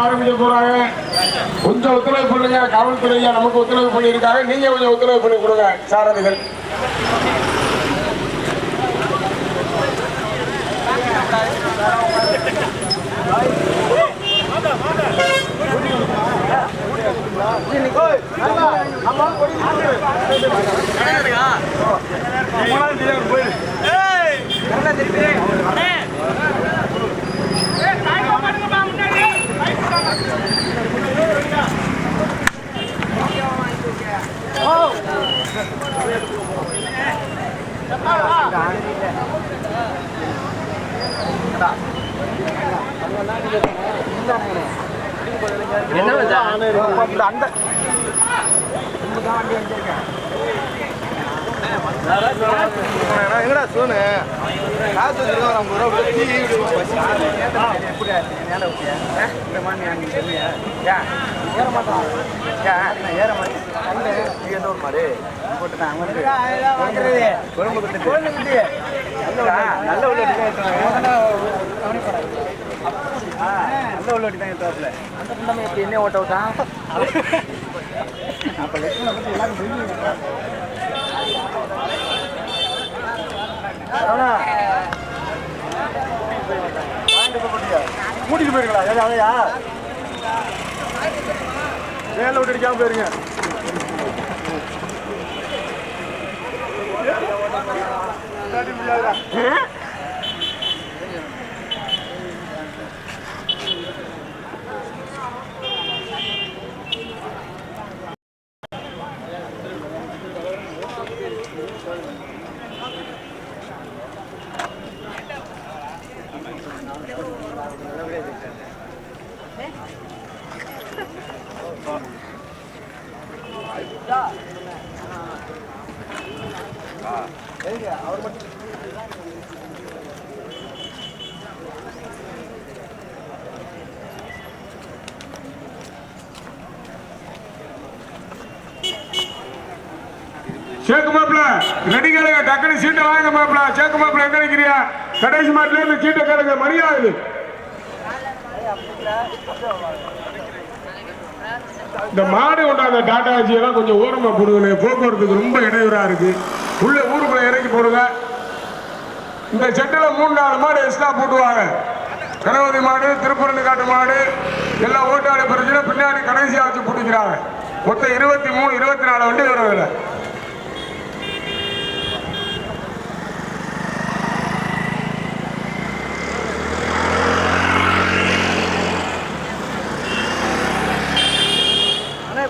ஆரம்பிக்க போறாங்க கொஞ்சம் ஒத்துழைப்பு பண்ணுங்க காவல்துறையா நமக்கு ஒத்துழைப்பு பண்ணியிருக்காங்க. நீங்க கொஞ்சம் ஒத்துழைப்பு பண்ணி கொடுங்க. சாரதிகள். ஆமா எங்கடா சோனு காசு வச்சிருக்கோம் ஐம்பது ரூபா கொடுத்து டீ குடிப்போம். நீ எந்த ஊர் மாடு? குழம்பு குத்துட்டு. நல்ல உள்ள வட்டி தான் ஏத்துவாங்க. நல்ல கூட்டிட்டு போயிருங்களா ஏதாவது அதையா? வேலை விட்டு அடிக்காம போயிருங்க. இல்லாட்டி முடியாதுடா. சேக்கு மாப்பிள ரெடி கேளுங்க டக்குனு சீட்டை வாங்க மாப்பிள சேக்கு மாப்பிள எங்க நிக்கிறியா கடைசி மாட்டில இருந்து சீட்டை கேளுங்க மணி இந்த மாடு கொண்டாந்த டாடா எல்லாம் கொஞ்சம் ஓரமா போடுங்க போக்குவரத்துக்கு ரொம்ப இடையூறா இருக்கு. உள்ள ஊருக்குள்ள இறக்கி போடுங்க. இந்த செட்டில் மூணு நாலு மாடு எக்ஸ்ட்ரா போட்டுவாங்க. கணபதி மாடு திருப்பரண்டு காட்டு மாடு எல்லாம் ஓட்டாளி பிரச்சனை பின்னாடி கடைசியா வச்சு பிடிக்கிறாங்க மொத்தம் இருபத்தி மூணு இருபத்தி நாலு வண்டி வரும்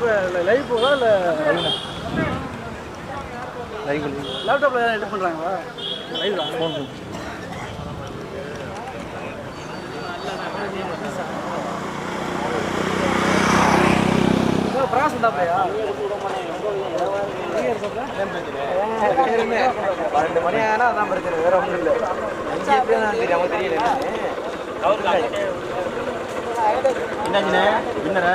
இப்போ லைவ் போதா இல்லை லைவ் லேப்டாப்பில் எடிட் பண்ணுறாங்களா லைவ் தான் ஃபோன் இருந்தாப்லையா பன்னெண்டு மணி ஆனால் அதான் பிரச்சனை வேற ஒன்றும் இல்லை. அஞ்சு பேர் தான் தெரியும் அவங்க தெரியல என்னாச்சுண்ணே? என்னண்ணே?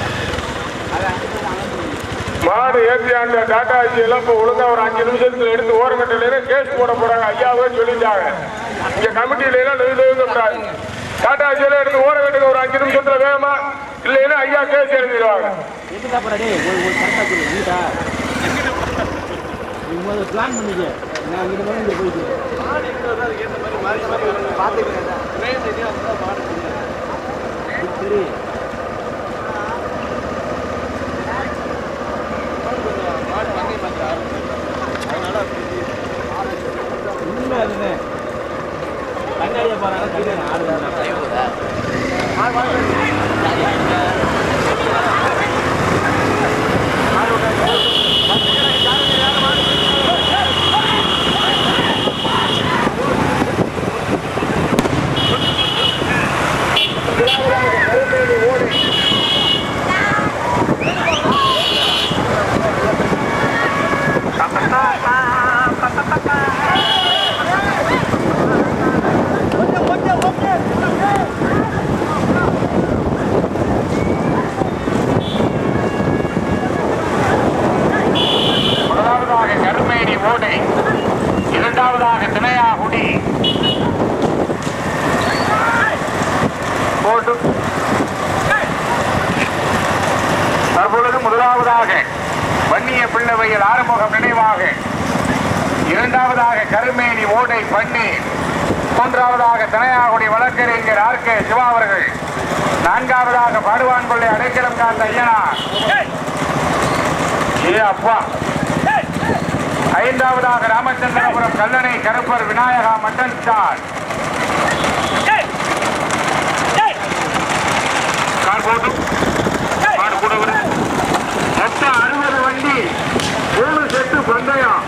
மாடு ஏற்றி அந்த டாடா ஏசி எல்லாம் இப்போ ஒழுங்கா ஒரு அஞ்சு நிமிஷத்துல எடுத்து ஓரங்கட்டில கேஸ் போட போறாங்க ஐயாவே சொல்லிட்டாங்க இங்க கமிட்டியில எல்லாம் எழுதக்கூடாது கூடாது டாடா ஏசி எல்லாம் எடுத்து ஓரங்கட்டுக்கு ஒரு அஞ்சு நிமிஷத்துல வேகமா இல்லைன்னா ஐயா கேஸ் எழுதிடுவாங்க பிளான் பண்ணிக்க நான் இங்கே மாதிரி இங்கே சரி கண்ணாடியை பாருங்க Bye. மாடு போட்டும் மாடு கூட மொத்தம் அறுபது வண்டி மூணு செட்டு பந்தயம்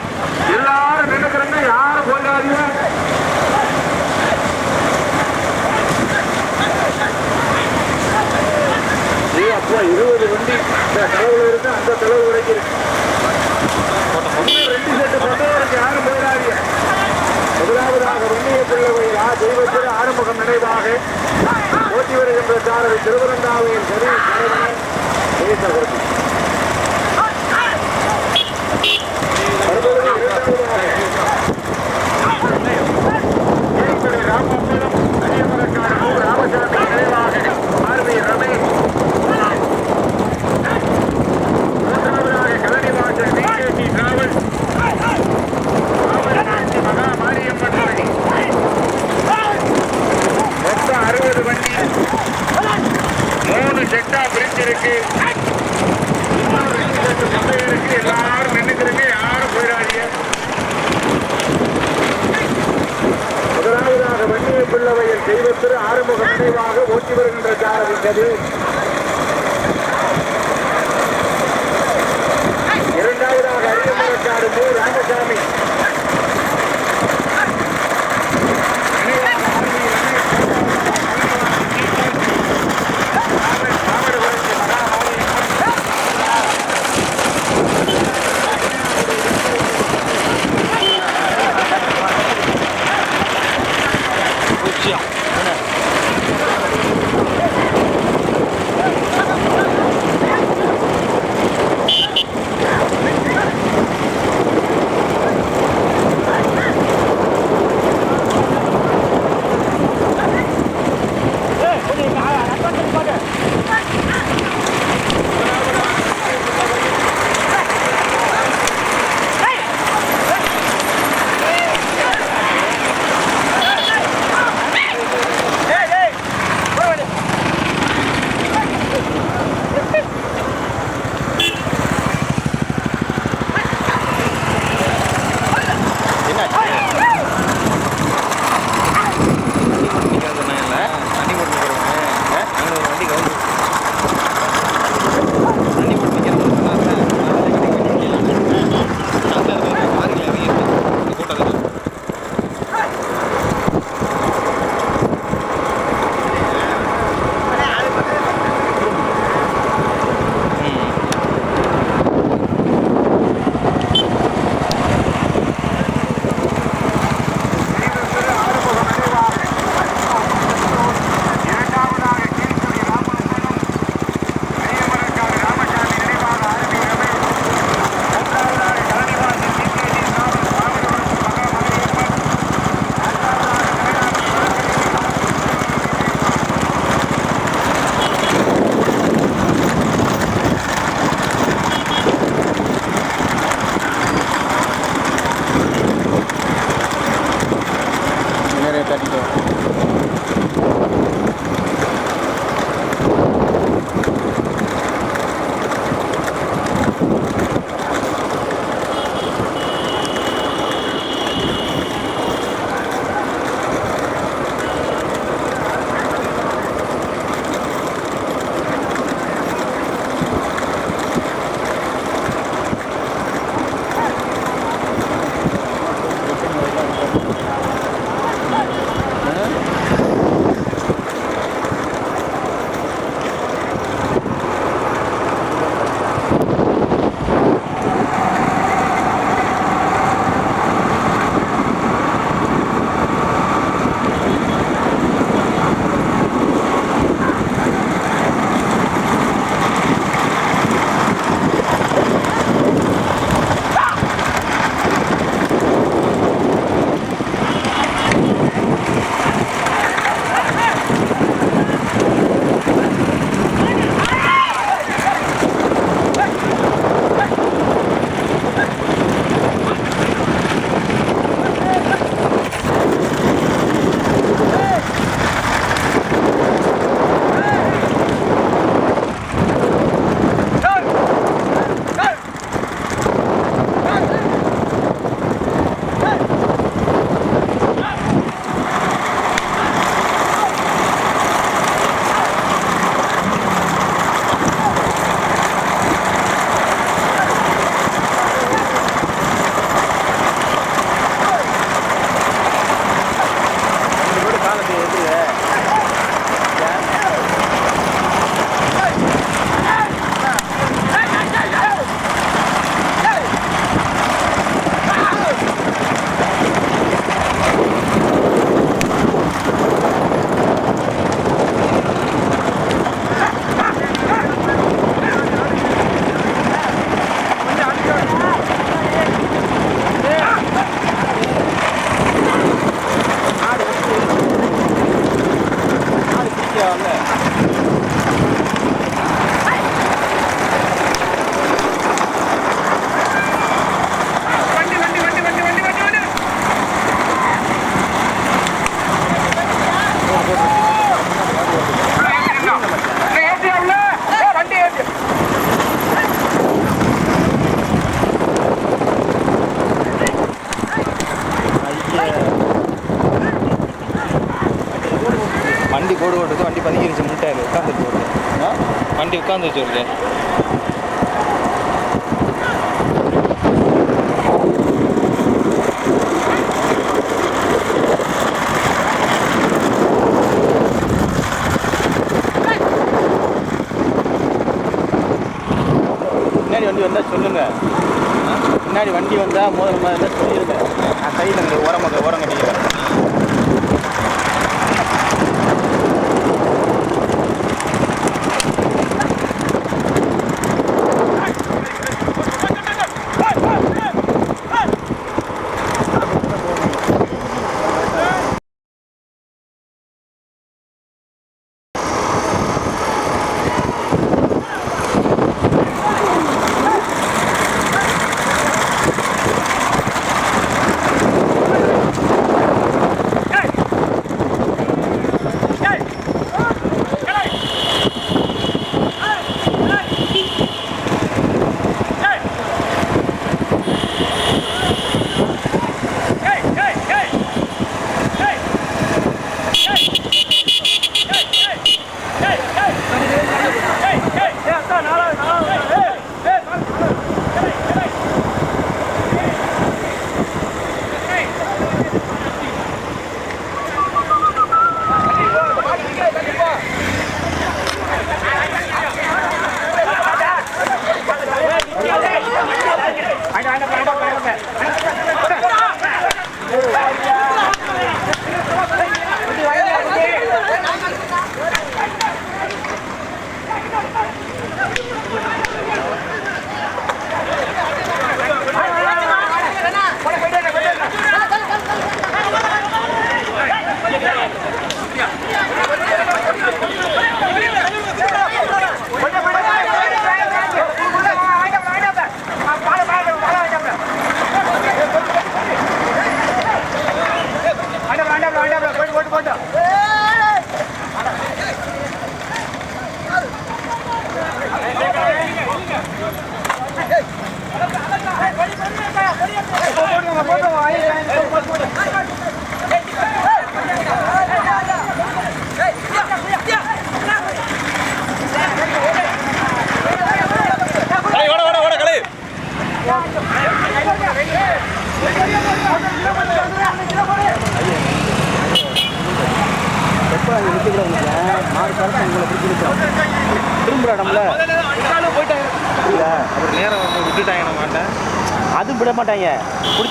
எல்லாரும் நினைக்கிறங்க யாரும் கொண்டாதீங்க அப்பா இருபது வண்டி. இந்த செலவுல இருக்கு அந்த செலவு வரைக்கும் ரெண்டு செட்டு பந்தயம் யாரும் போயிடாதீங்க. முதலாவதாக வெண்ணிய பிள்ளைவையா தெய்வத்தில் ஆறுமுகம் நினைவாக போட்டி வருகின்ற திருவரந்தாவையின் சரி தலைவன் வண்டி உட்காந்துச்சு வருது முன்னாடி வண்டி வந்தால் சொல்லுங்க. முன்னாடி வண்டி வந்தால் மோதிர மாதிரி இருந்தால் சொல்லிடுங்க நான் சைடில் இந்த ஓரமாக ஓரம் கட்டிக்கிறேன்.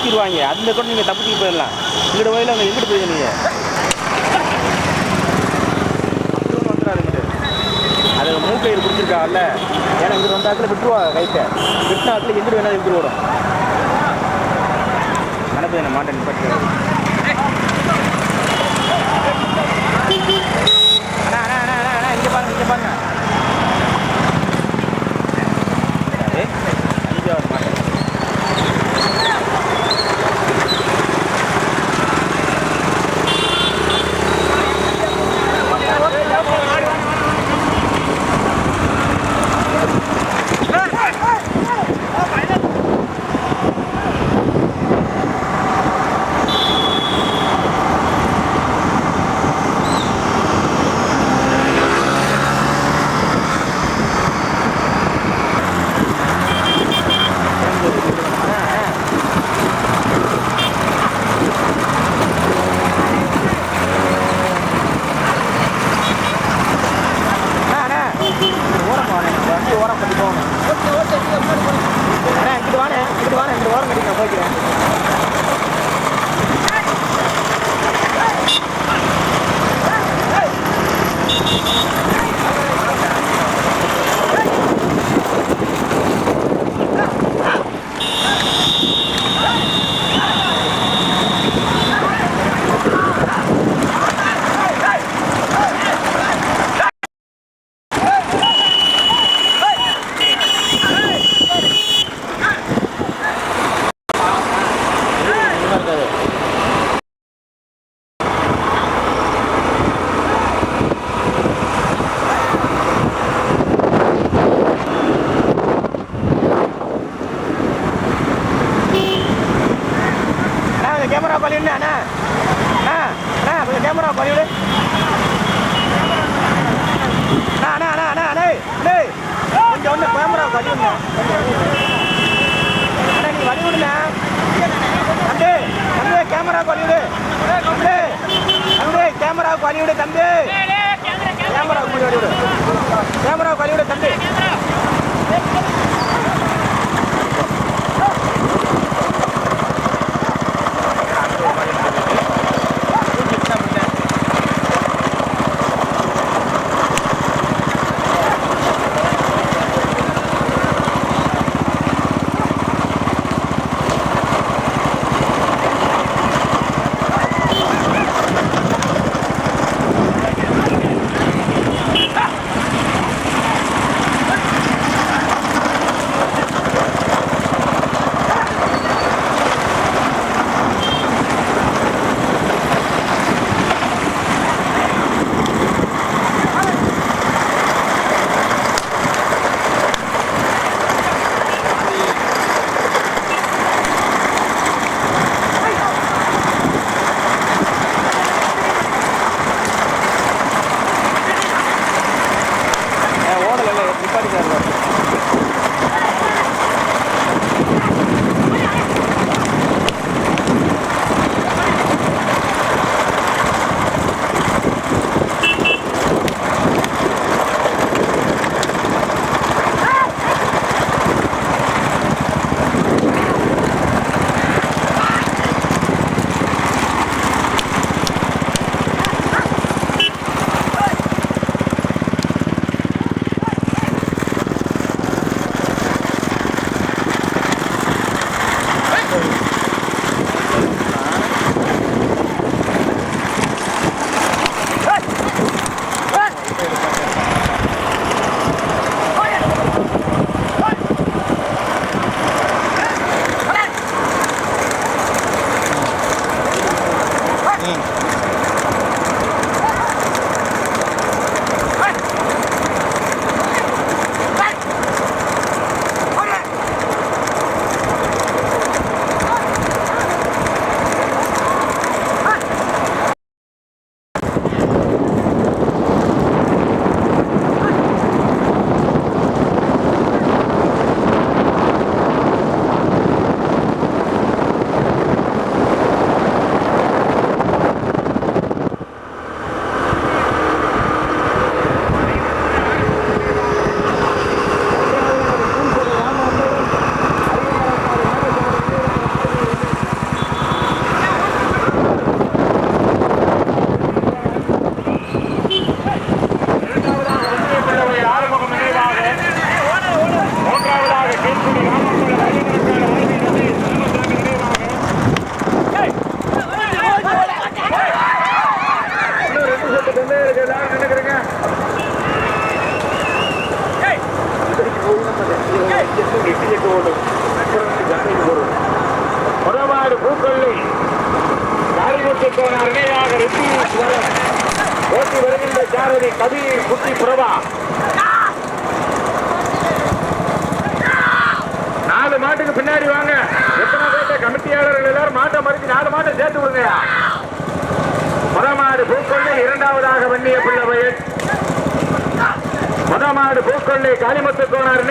பிடிச்சிருவாங்க அதில் கூட நீங்கள் தப்பிச்சு போயிடலாம். இங்கிட்ட வயலில் அவங்க எங்கிட்டு போயிருங்க நீங்கள் அது மூக்கையில் பிடிச்சிருக்காங்கல்ல. ஏன்னா இங்கிட்டு ஆட்டில் விட்டுருவா கைட்டை. விட்டினாக்கில் எங்கிட்டு வேணாலும் எங்கிட்டு வரும் நினைப்பு என்ன மாட்டேன் பட்டு. பழியுண்ணே அண்ணா. ஆ அண்ணா கொஞ்சம் கேமரா பழியுடு அண்ணா அண்ணா அண்ணா அண்ணா அண்ணே அண்ணே. கொஞ்சம் ஒன்று கேமரா பழியுண்ணே அண்ணா நீ வழிவிடுண்ணே தம்பி தம்பி கேமரா பழியுடு தம்பி தம்பி கேமரா பழியுடு தம்பி. கேமரா பழியுடு கேமரா பழியுடு தம்பி.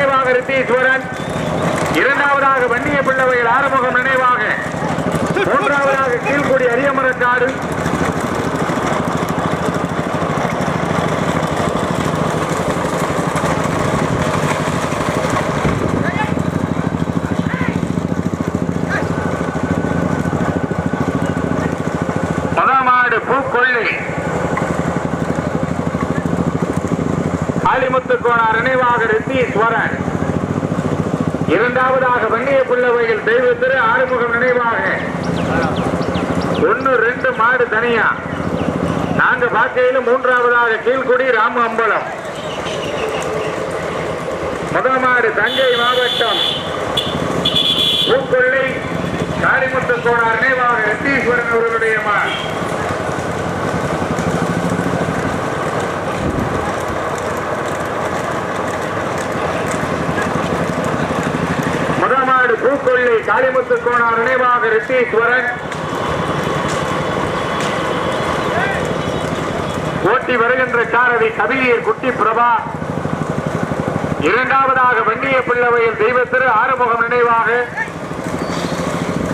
நினைவாக ரித்தீஸ்வரன். இரண்டாவதாக வன்னிய பிள்ளவையில் ஆறுமுகம் நினைவாக. மூன்றாவதாக கீழ்குடி அரியமரக்காடு. முதமாடு பூக்கொள்ளி. ஆலிமுத்து கோணார் நினைவாக ரித்தீஸ்வரன் இரண்டாவதாக வண்டிய பிள்ளவையில் தெய்வ திரு ஆறுமுகம் நினைவாக. ஒன்னு ரெண்டு மாடு தனியா. நாங்க பார்க்கையில மூன்றாவதாக கீழ்குடி ராம அம்பலம். முதல் மாடு தஞ்சை மாவட்டம். பூக்கொள்ளை காளிமுத்து கோணார் நினைவாக ரித்தீஸ்வரன் அவர்களுடைய மாடு முதமாடு பூக்கொள்ளி காளிமுத்து கோணார் நினைவாக ரித்தீஸ்வரன். ஓட்டி வருகின்ற சாரதி கபிலீர் குட்டி பிரபா. இரண்டாவதாக வன்னிய பிள்ளவையில் தெய்வத்திரு ஆறுமுகம் நினைவாக.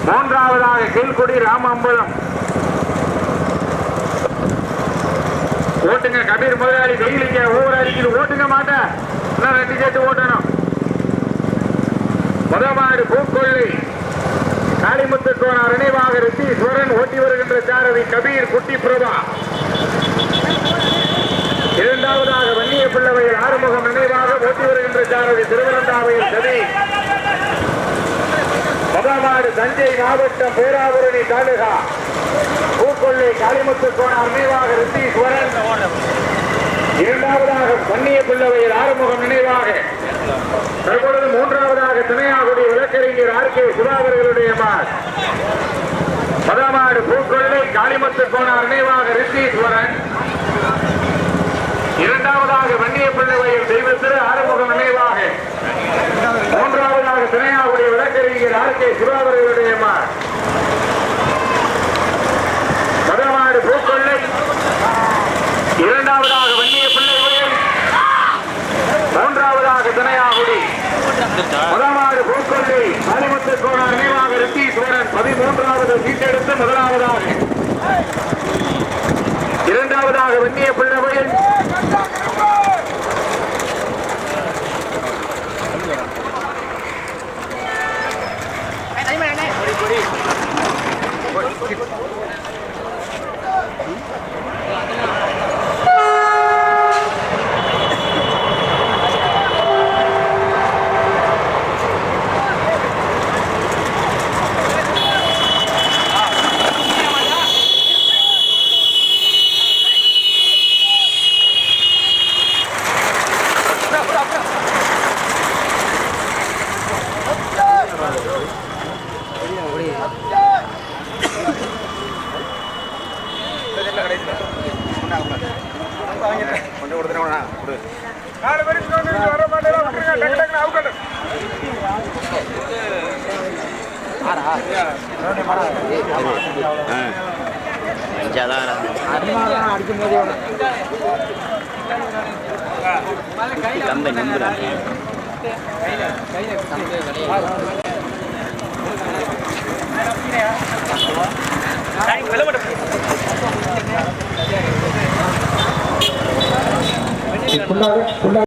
மூன்றாவதாக கீழ்குடி ராமம்பலம். ஓட்டுங்க கபீர் முதலாளி வெயிலுங்க ஒவ்வொரு அடிக்குது. ஓட்டுங்க மாட்டேன் இன்னும் ரெண்டு கேட்டு ஓட்டணும். முதமாடு பூக்கொள்ளி காளிமுத்து கோனார் நினைவாக ரித்தீஸ்வரன் ஓட்டி வருகின்ற சாரதி கபீர் குட்டி பிரபா. இரண்டாவதாக வன்னிய பிள்ளவையில் ஆறுமுகம் நினைவாக ஓட்டி வருகின்ற சாரதி திருவனந்தாவையில் கவி முதமாடு தஞ்சை மாவட்டம் பேராவூரணி தாலுகா. பூக்கொள்ளை காளிமுத்து கோனார் நினைவாக ரித்தீஸ்வரன். இரண்டாவதாக வன்னிய பிள்ளவையில் ஆறுமுகம் நினைவாக தற்பொழுது மூன்றாவதாக துணையாகுடி விளக்கறிஞர் ஆர் கே சுதாகர்களுடைய மார். பதமாடு பூக்கொள்ளை காளிமத்து கோனார் நினைவாக ரிஷீஸ்வரன் இரண்டாவதாக வன்னிய பிள்ளைவையில் தெய்வத்திரு ஆறுமுகம் நினைவாக. மூன்றாவதாக துணையாகுடி விளக்கறிஞர் ஆர் கே சுதாகர்களுடைய மார் பதமாடு பூக்கொள்ளை இரண்டாவதாக வன்னிய பிள்ளைவையில் மூன்றாவதாக துணையாகுடி முதலாவது பூக்கொல்லி காளிமுத்து கோணார் நினைவாக ரித்தீஸ்வரன் பதிமூன்றாவது சீட்டெடுத்து முதலாவதாக இரண்டாவதாக வெண்ணிய பிள்ளவையில்